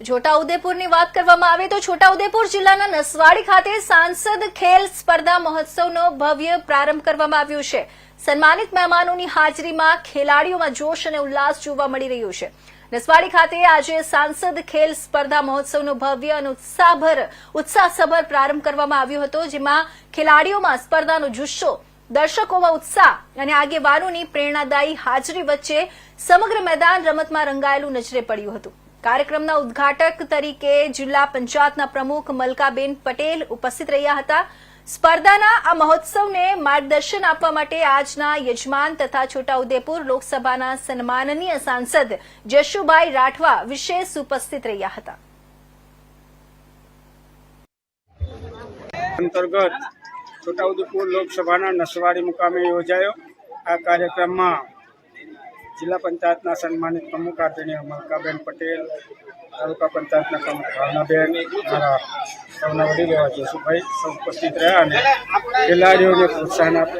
છોટાઉદેપુરની વાત કરવામાં આવે તો છોટાઉદેપુર જિલ્લાના નસવાડી ખાતે સાંસદ ખેલ સ્પર્ધા મહોત્સવનો ભવ્ય પ્રારંભ કરવામાં આવ્યો છે. સન્માનિત મહેમાનોની હાજરીમાં ખેલાડીઓમાં જોશ અને ઉલ્લાસ જોવા મળી રહ્યો છે. નસવાડી ખાતે આજે સાંસદ ખેલ સ્પર્ધા મહોત્સવનો ભવ્ય અને ઉત્સાહભર, ઉત્સાહસભર પ્રારંભ કરવામાં આવ્યો હતો, જેમાં ખેલાડીઓમાં સ્પર્ધાનો જુસ્સો, દર્શકોમાં ઉત્સાહ અને આગેવાનોની પ્રેરણાદાયી હાજરી વચ્ચે સમગ્ર મેદાન રમતમાં રંગાયેલું નજરે પડ્યું હતું. કાર્યક્રમના ઉદઘાટક તરીકે જિલ્લા પંચાયતના પ્રમુખ મલકાબેન પટેલ ઉપસ્થિત રહ્યા હતા. સ્પર્ધાના આ મહોત્સવને માર્ગદર્શન આપવા માટે આજના યજમાન તથા છોટાઉદેપુર લોકસભાના સન્માનનીય સાંસદ જશુભાઈ રાઠવા વિશેષ ઉપસ્થિત રહ્યા હતા. અંતર્ગત છોટાઉદેપુર લોકસભાના નસવાડી મુકામે યોજાયો. આ કાર્યક્રમમાં જિલ્લા પંચાયતના સન્માનિત પ્રમુખ આદરણીય મલકાબેન પટેલ, તાલુકા પંચાયતના પ્રમુખ ભાવનાબેન, મારા સૌના વડીલ એવા જસુભાઈ સૌ ઉપસ્થિત રહ્યા અને ખેલાડીઓને પ્રોત્સાહન આપ્યા.